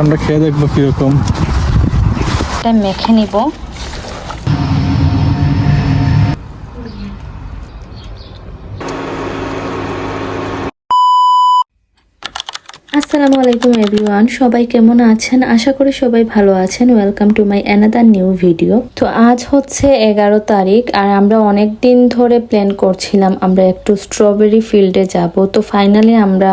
আমরা খেয়ে দেখব কীরকম। এটা মেখে নিব। আসসালামু আলাইকুম এভরিওয়ান সবাই কেমন আছেন? আশা করি সবাই ভালো আছেন। Welcome to my another new video তো আজ হচ্ছে এগারো তারিখ, আর আমরা অনেক দিন ধরে প্ল্যান করছিলাম আমরা একটু স্ট্রবেরি ফিল্ডে যাব। তো ফাইনালি আমরা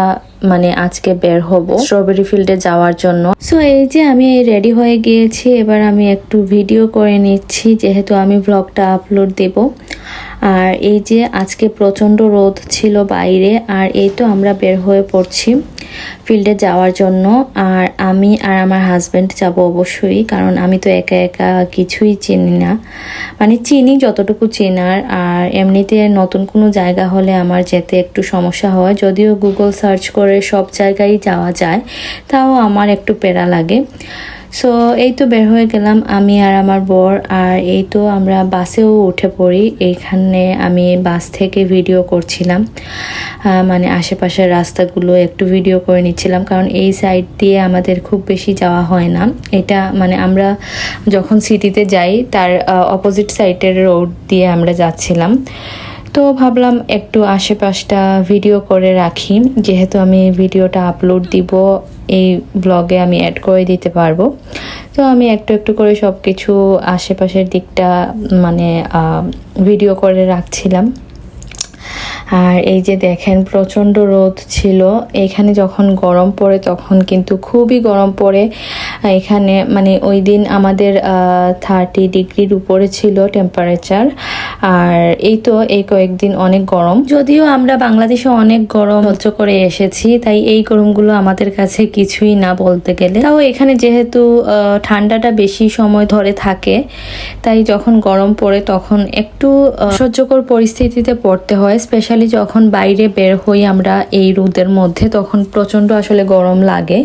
মানে আজকে বের হব স্ট্রবেরি ফিল্ডে যাওয়ার জন্য। সো এই যে আমি রেডি হয়ে গিয়েছি, এবার আমি একটু ভিডিও করে নিচ্ছি, যেহেতু আমি ব্লগটা আপলোড দেব। আর এই যে আজকে প্রচণ্ড রোদ ছিল বাইরে, আর এই তো আমরা বের হয়ে পড়ছি ফিল্ডে যাওয়ার জন্য। আর আমি আর আমার হাজব্যান্ড যাব অবশ্যই, কারণ আমি তো একা একা কিছুই চিনি না। মানে চিনি যতটুকু চেনার, আর এমনিতে নতুন কোনো জায়গা হলে আমার যেতে একটু সমস্যা হয়। যদিও গুগল সার্চ করে সব জায়গায় যাওয়া যায়, তাও আমার একটু পেরা লাগে। সো এই তো বের হয়ে গেলাম আমি আর আমার বর, আর এই তো আমরা বাসেও উঠে পড়ি। এইখানে আমি বাস থেকে ভিডিও করছিলাম। মানে আশেপাশের রাস্তাগুলো একটু ভিডিও করে নিচ্ছিলাম, কারণ এই সাইড দিয়ে আমাদের খুব বেশি যাওয়া হয় না। এটা মানে আমরা যখন সিটিতে যাই, তার অপোজিট সাইডের রোড দিয়ে আমরা যাচ্ছিলাম। তো ভাবলাম একটু আশেপাশটা ভিডিও করে রাখি। যেহেতু আমি ভিডিওটা আপলোড দিব, এই ব্লগে আমি অ্যাড করে দিতে পারব। তো আমি একটু একটু করে সব কিছু আশেপাশের দিকটা মানে ভিডিও করে রাখছিলাম। আর এই যে দেখেন, প্রচণ্ড রোদ ছিল। এখানে যখন গরম পড়ে, তখন কিন্তু খুবই গরম পড়ে। এখানে মানে ওই দিন আমাদের থার্টি ডিগ্রির উপরে ছিল টেম্পারেচার আর এই তো এই কয়েকদিন অনেক গরম। যদিও আমরা বাংলাদেশে অনেক গরম সহ্য করে এসেছি তাই এই গরমগুলো আমাদের কাছে কিছুই না বলতে গেলে। তাও এখানে যেহেতু ঠান্ডাটা বেশি সময় ধরে থাকে তাই যখন গরম পড়ে তখন একটু সহ্যকর পরিস্থিতিতে পড়তে হয়। স্পেশালি যখন বাইরে বের হই আমরা এই রোদের মধ্যে তখন প্রচণ্ড আসলে গরম লাগে।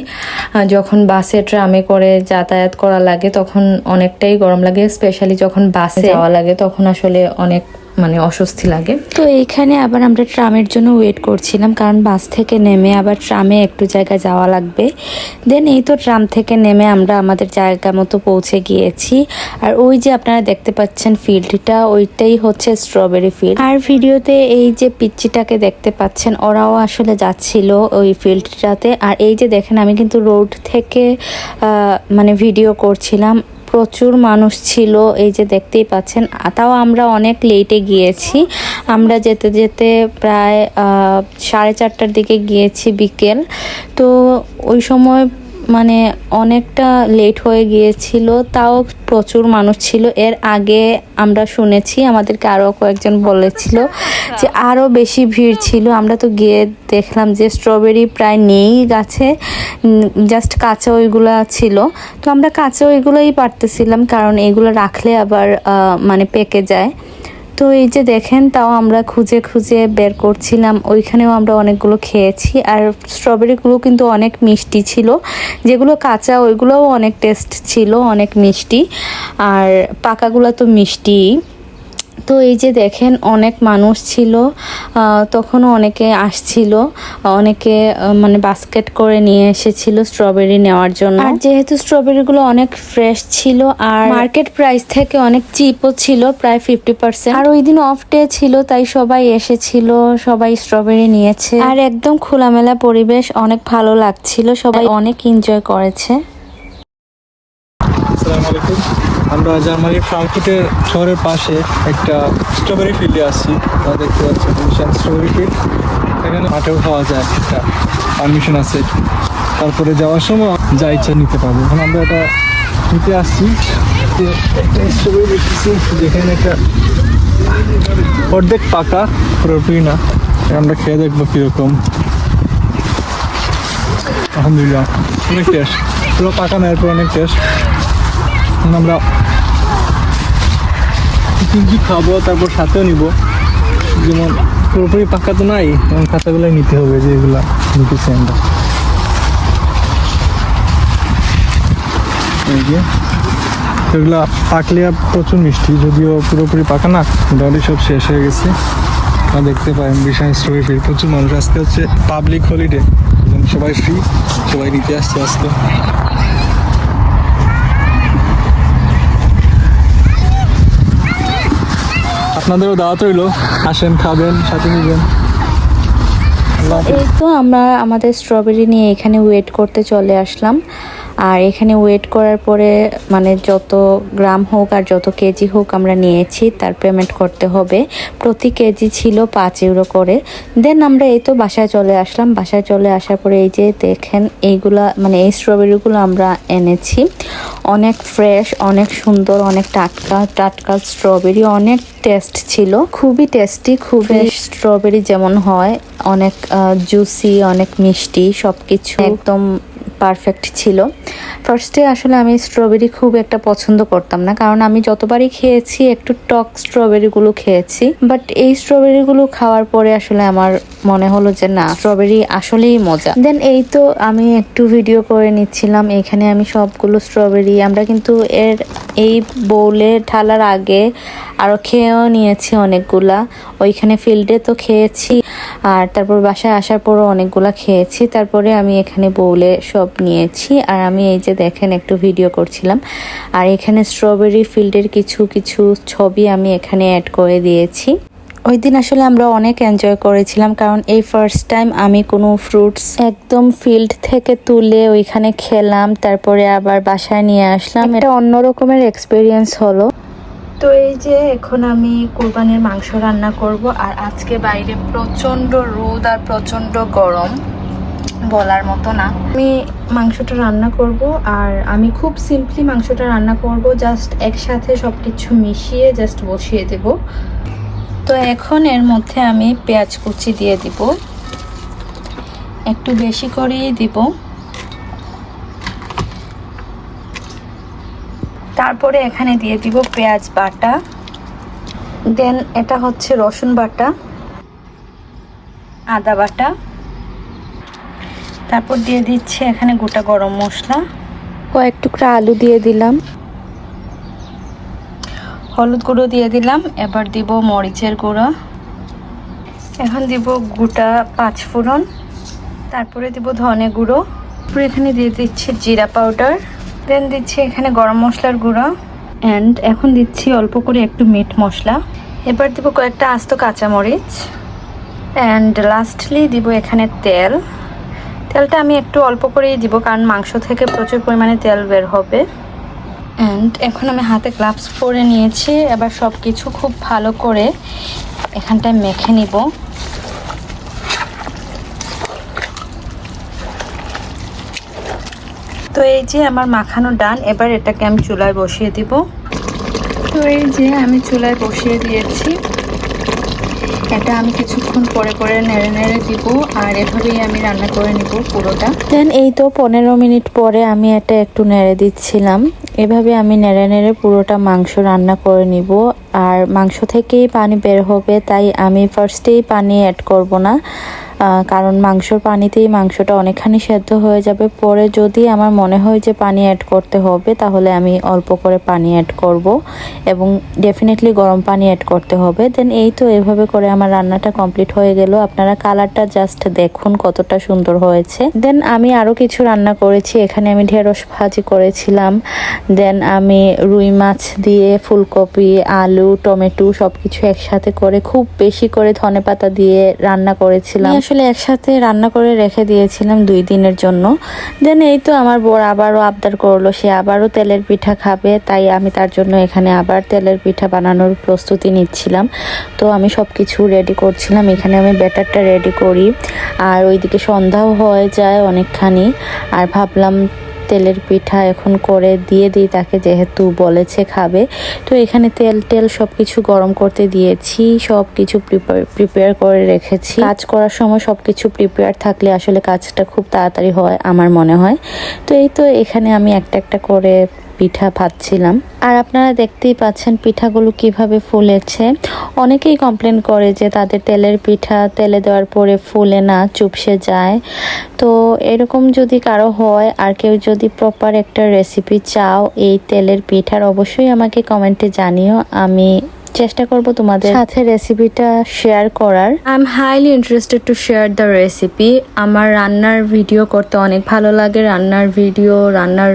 যখন বাসে ট্রামে করে যাতায়াত করা লাগে তখন অনেকটাই গরম লাগে। স্পেশালি যখন বাসে যাওয়া লাগে তখন আসলে অনেক মানে অস্বস্তি লাগে। তো এইখানে আবার আমরা ট্রামের জন্য ওয়েট করছিলাম, কারণ বাস থেকে নেমে আবার ট্রামে একটু জায়গা যাওয়া লাগবে। দেন এই তো ট্রাম থেকে নেমে আমরা আমাদের জায়গা মতো পৌঁছে গিয়েছি। আর ওই যে আপনারা দেখতে পাচ্ছেন ফিল্ডটা ওইটাই হচ্ছে স্ট্রবেরি ফিল্ড আর ভিডিওতে এই যে পিচ্চিটাকে দেখতে পাচ্ছেন, ওরাও আসলে যাচ্ছিল ওই ফিল্ডটাতে আর এই যে দেখেন, আমি কিন্তু রোড থেকে মানে ভিডিও করছিলাম। প্রচুর মানুষ ছিল, এই যে দেখতেই পাচ্ছেন, তাও আমরা অনেক লেটে গিয়েছি। আমরা যেতে যেতে প্রায় সাড়ে চারটার দিকে গিয়েছি বিকেল। তো ওই সময় মানে অনেকটা লেট হয়ে গিয়েছিল, তাও প্রচুর মানুষ ছিল। এর আগে আমরা শুনেছি, আমাদেরকে আরও কয়েকজন বলেছিল যে আরও বেশি ভিড় ছিল। আমরা তো গিয়ে দেখলাম যে স্ট্রবেরি প্রায় নেই গাছে জাস্ট কাঁচা ওইগুলো ছিল। তো আমরা কাঁচা ওইগুলোই পারতেছিলাম, কারণ এগুলো রাখলে আবার মানে পেকে যায়। তো এই যে দেখেন, তাও আমরা খুঁজে খুঁজে বের করছিলাম। ওইখানেও আমরা অনেকগুলো খেয়েছি। আর স্ট্রবেরিগুলো কিন্তু অনেক মিষ্টি ছিল। যেগুলো কাঁচা, ওইগুলোও অনেক টেস্ট ছিল, অনেক মিষ্টি। আর পাকাগুলো তো মিষ্টি তো এই যে দেখেন অনেক মানুষ ছিল তখনও অনেকে আসছিল অনেকে মানে বাস্কেট করে নিয়ে এসেছিল স্ট্রবেরি নেওয়ার জন্য। আর যেহেতু স্ট্রবেরিগুলো অনেক ফ্রেশ ছিল আর মার্কেট প্রাইস থেকে অনেক চিপও ছিল প্রায় ফিফটি পার্সেন্ট আর ওই দিন অফ ডে ছিল তাই সবাই এসেছিল সবাই স্ট্রবেরি নিয়েছে। আর একদম খোলামেলা পরিবেশ অনেক ভালো লাগছিল সবাই অনেক এনজয় করেছে। আমরা জার্মানির ফ্রাঙ্কফুটের শহরের পাশে একটা স্ট্রবেরি ফিল্ডে আসছি তা দেখতে পাচ্ছেন, বিশাল স্ট্রবেরি ফিল্ড এখানে হাটেও খাওয়া যায় একটা পারমিশন আছে। তারপরে যাওয়ার সময় যা ইচ্ছা নিতে পারব। এখন আমরা এটা নিতে আসছি। একটা স্ট্রবেরি দেখতেছি, যেখানে একটা অর্ধেক পাকা, পুরোপুরি না। আমরা খেয়ে দেখব কীরকম। আলহামদুলিল্লাহ, অনেক টেস্ট পুরো পাকা না, এরপর অনেক টেস্ট আমরা খাব, তারপর সাথেও নিব। যেমন পুরোপুরি পাকা তো নাই এবং খাতাগুলোই নিতে হবে যেগুলা নিতেছি আমরা। যে, এগুলা পাকলে প্রচুর মিষ্টি, যদিও পুরোপুরি পাকা না, মোটামুটি সব শেষ হয়ে গেছে। আর দেখতে পারেন বিশাল স্ট্রবেরি ফিল্ড প্রচুর মানুষ। আজকে হচ্ছে পাবলিক হলিডে সবাই ফ্রি সবাই নিতে আসছে আজকে। আপনাদেরও দাওয়াত রইল। আসেন, খাবেন, সাথে নিবেন। এই তো আমরা আমাদের স্ট্রবেরি নিয়ে এখানে ওয়েট করতে চলে আসলাম। আর এখানে ওয়েট করার পরে মানে যত গ্রাম হোক আর যত কেজি হোক আমরা নিয়েছি তার পেমেন্ট করতে হবে। প্রতি কেজি ছিল পাঁচ ইউরো করে। দেন আমরা এই তো বাসায় চলে আসলাম। বাসায় চলে আসার পরে এই যে দেখেন এইগুলা মানে এই স্ট্রবেরিগুলো আমরা এনেছি। অনেক ফ্রেশ অনেক সুন্দর অনেক টাটকা টাটকা স্ট্রবেরি অনেক টেস্ট ছিল। খুবই টেস্টি খুবই স্ট্রবেরি যেমন হয় অনেক জুসি অনেক মিষ্টি সব কিছু একদম পারফেক্ট ছিল। ফার্স্টে আসলে আমি স্ট্রবেরি খুব একটা পছন্দ করতাম না, কারণ আমি যতবারই খেয়েছি একটু টক স্ট্রবেরিগুলো খেয়েছি। বাট এই স্ট্রবেরিগুলো খাওয়ার পরে আসলে আমার মনে হলো যে, না স্ট্রবেরি আসলেই মজা। দেন এই তো আমি একটু ভিডিও করে নিচ্ছিলাম, এখানে আমি সবগুলো স্ট্রবেরি আমরা কিন্তু এর এই বোলে ঢালার আগে আরও খেয়েও নিয়েছি অনেকগুলা। ওইখানে ফিল্ডে তো খেয়েছি। আর তারপর বাসায় আসার পরও অনেকগুলা খেয়েছি। তারপরে আমি এখানে বউলে সব নিয়েছি। আর আমি এই যে দেখেন একটু ভিডিও করছিলাম। আর এখানে স্ট্রবেরি ফিল্ডের কিছু কিছু ছবি আমি এখানে অ্যাড করে দিয়েছি। ওই দিন আসলে আমরা অনেক এনজয় করেছিলাম কারণ এই ফার্স্ট টাইম আমি কোনো ফ্রুটস একদম ফিল্ড থেকে তুলে ওইখানে খেলাম। তারপরে আবার বাসায় নিয়ে আসলাম। এটা অন্য রকমের এক্সপিরিয়েন্স হলো। তো এই যে এখন আমি কোরবানির মাংস রান্না করব, আর আজকে বাইরে প্রচণ্ড রোদ আর প্রচণ্ড গরম, বলার মতো না। আমি মাংসটা রান্না করব, আর আমি খুব সিম্পলি মাংসটা রান্না করব জাস্ট একসাথে সব কিছু মিশিয়ে জাস্ট বসিয়ে দেব। তো এখন এর মধ্যে আমি পেঁয়াজ কুচি দিয়ে দিব। একটু বেশি করেই দিব। তারপরে এখানে দিয়ে দিব পেঁয়াজ বাটা। দেন এটা হচ্ছে রসুন বাটা আদা বাটা। তারপর দিয়ে দিচ্ছে এখানে গোটা গরম মশলা। কয়েক টুকরা আলু দিয়ে দিলাম। হলুদ গুঁড়ো দিয়ে দিলাম এবার দিব মরিচের গুঁড়ো। এখন দিব গোটা পাঁচ ফোড়ন তারপরে দিব ধনে গুঁড়ো। তারপরে এখানে দিয়ে দিচ্ছে জিরা পাউডার। দেন দিচ্ছি এখানে গরম মশলার গুঁড়ো অ্যান্ড এখন দিচ্ছি অল্প করে একটু মিট মশলা। এবার দিব কয়েকটা আস্ত কাঁচামরিচ অ্যান্ড লাস্টলি দিব এখানে তেল। তেলটা আমি একটু অল্প করেই দিব কারণ মাংস থেকে প্রচুর পরিমাণে তেল বের হবে। অ্যান্ড এখন আমি হাতে গ্লাভস পরে নিয়েছি। এবার সব কিছু খুব ভালো করে এখানটায় মেখে নিব। তো এই যে আমার মাখানো ডান এবার এটাকে আমি চুলায় বসিয়ে দিব। তো এই যে আমি চুলায় বসিয়ে দিয়েছি। এটা আমি কিছুক্ষণ পরে পরে নেড়ে নেড়ে দিব, আর এভাবেই আমি রান্না করে নিব পুরোটা। দেন এই তো পনেরো মিনিট পরে আমি এটা একটু নেড়ে দিচ্ছিলাম। এভাবে আমি নেড়ে নেড়ে পুরোটা মাংস রান্না করে নিব। আর মাংস থেকেই পানি বের হবে, তাই আমি ফার্স্টেই পানি অ্যাড করব না। কারণ মাংসর পানিতেই মাংসটা অনেকখানি সেদ্ধ হয়ে যাবে। পরে যদি আমার মনে হয় যে পানি অ্যাড করতে হবে, তাহলে আমি অল্প করে পানি অ্যাড করব এবং ডেফিনেটলি গরম পানি অ্যাড করতে হবে। দেন এই তো এভাবে করে আমার রান্নাটা কমপ্লিট হয়ে গেল। আপনারা কালারটা জাস্ট দেখুন কতটা সুন্দর হয়েছে। দেন আমি আরও কিছু রান্না করেছি। এখানে আমি ঢেঁড়স ভাজি করেছিলাম। দেন আমি রুই মাছ দিয়ে ফুলকপি, আলু, টমেটো সব কিছু একসাথে করে খুব বেশি করে ধনেপাতা দিয়ে রান্না করেছিলাম। আসলে একসাথে রান্না করে রেখে দিয়েছিলাম দুই দিনের জন্য। দেন এই তো আমার বর আবারও আবদার করল, সে আবারও তেলের পিঠা খাবে, তাই আমি তার জন্য এখানে আবার তেলের পিঠা বানানোর প্রস্তুতি নিচ্ছিলাম। তো আমি সব কিছু রেডি করছিলাম, এখানে আমি ব্যাটারটা রেডি করি। আর ওইদিকে সন্ধ্যাও হয়ে যায় অনেকখানি, আর ভাবলাম তেলের পিঠা এখন করে দিয়ে দিই, তাকে যেহেতু বলেছে খাবে। তো এখানে তেল টেল সব কিছু গরম করতে দিয়েছি সব কিছু প্রিপেয়ার করে রেখেছি। কাজ করার সময় সব কিছু প্রিপেয়ার থাকলে আসলে কাজটা খুব তাড়াতাড়ি হয়, আমার মনে হয়। তো এই তো এখানে আমি একটা একটা করে পিঠা ভাজছিলাম। আর আপনারা দেখতেই পাচ্ছেন পিঠাগুলো কীভাবে ফুলেছে। অনেকেই কমপ্লেন করে যে তাদের তেলের পিঠা তেলে দেওয়ার পরে ফুলে না, চুপসে যায়। তো এরকম যদি কারও হয় আর কেউ যদি প্রপার একটা রেসিপি চাও এই তেলের পিঠার, অবশ্যই আমাকে কমেন্টে জানিও। আমি চেষ্টা করব তোমাদের সাথে রেসিপিটা শেয়ার করার। I am highly interested to share the recipe আমার রান্নার ভিডিও করতে অনেক ভালো লাগে, রান্নার ভিডিও রান্নার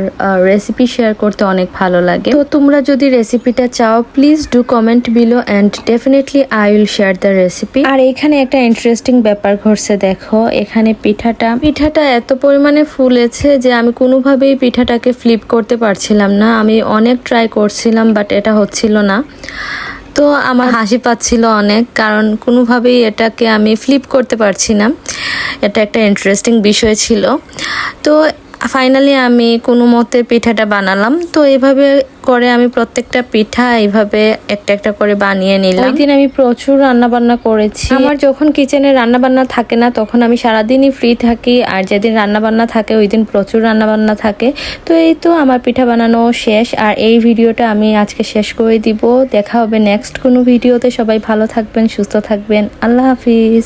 রেসিপি শেয়ার করতে অনেক ভালো লাগে। তো তোমরা যদি রেসিপিটা চাও please do comment below and definitely I will share the recipe আর এখানে একটা ইন্টারেস্টিং ব্যাপার ঘটছে, দেখো। এখানে পিঠাটা পিঠাটা এত পরিমাণে ফুলেছে যে আমি কোনোভাবেই পিঠাটাকে ফ্লিপ করতে পারছিলাম না। আমি অনেক ট্রাই করছিলাম বাট এটা হচ্ছিল না। তো আমার হাসি পাচ্ছিল অনেক, কারণ কোনোভাবেই এটাকে আমি ফ্লিপ করতে পারছি না। এটা একটা ইন্টারেস্টিং বিষয় ছিল। তো ফাইনালি আমি কোনো মতে পিঠাটা বানালাম। তো এভাবে করে আমি প্রত্যেকটা পিঠা এইভাবে একটা একটা করে বানিয়ে নিলাম। ওই দিন আমি প্রচুর রান্না বান্না করেছি। আমার যখন কিচেনে রান্না বান্না থাকে না তখন আমি সারাদিনই ফ্রি থাকি আর যেদিন রান্না বান্না থাকে ওই দিন প্রচুর রান্না বান্না থাকে। তো এই তো আমার পিঠা বানানো শেষ আর এই ভিডিওটা আমি আজকে শেষ করে দিব। দেখা হবে নেক্সট কোনো ভিডিওতে। সবাই ভালো থাকবেন সুস্থ থাকবেন। আল্লাহ হাফিজ।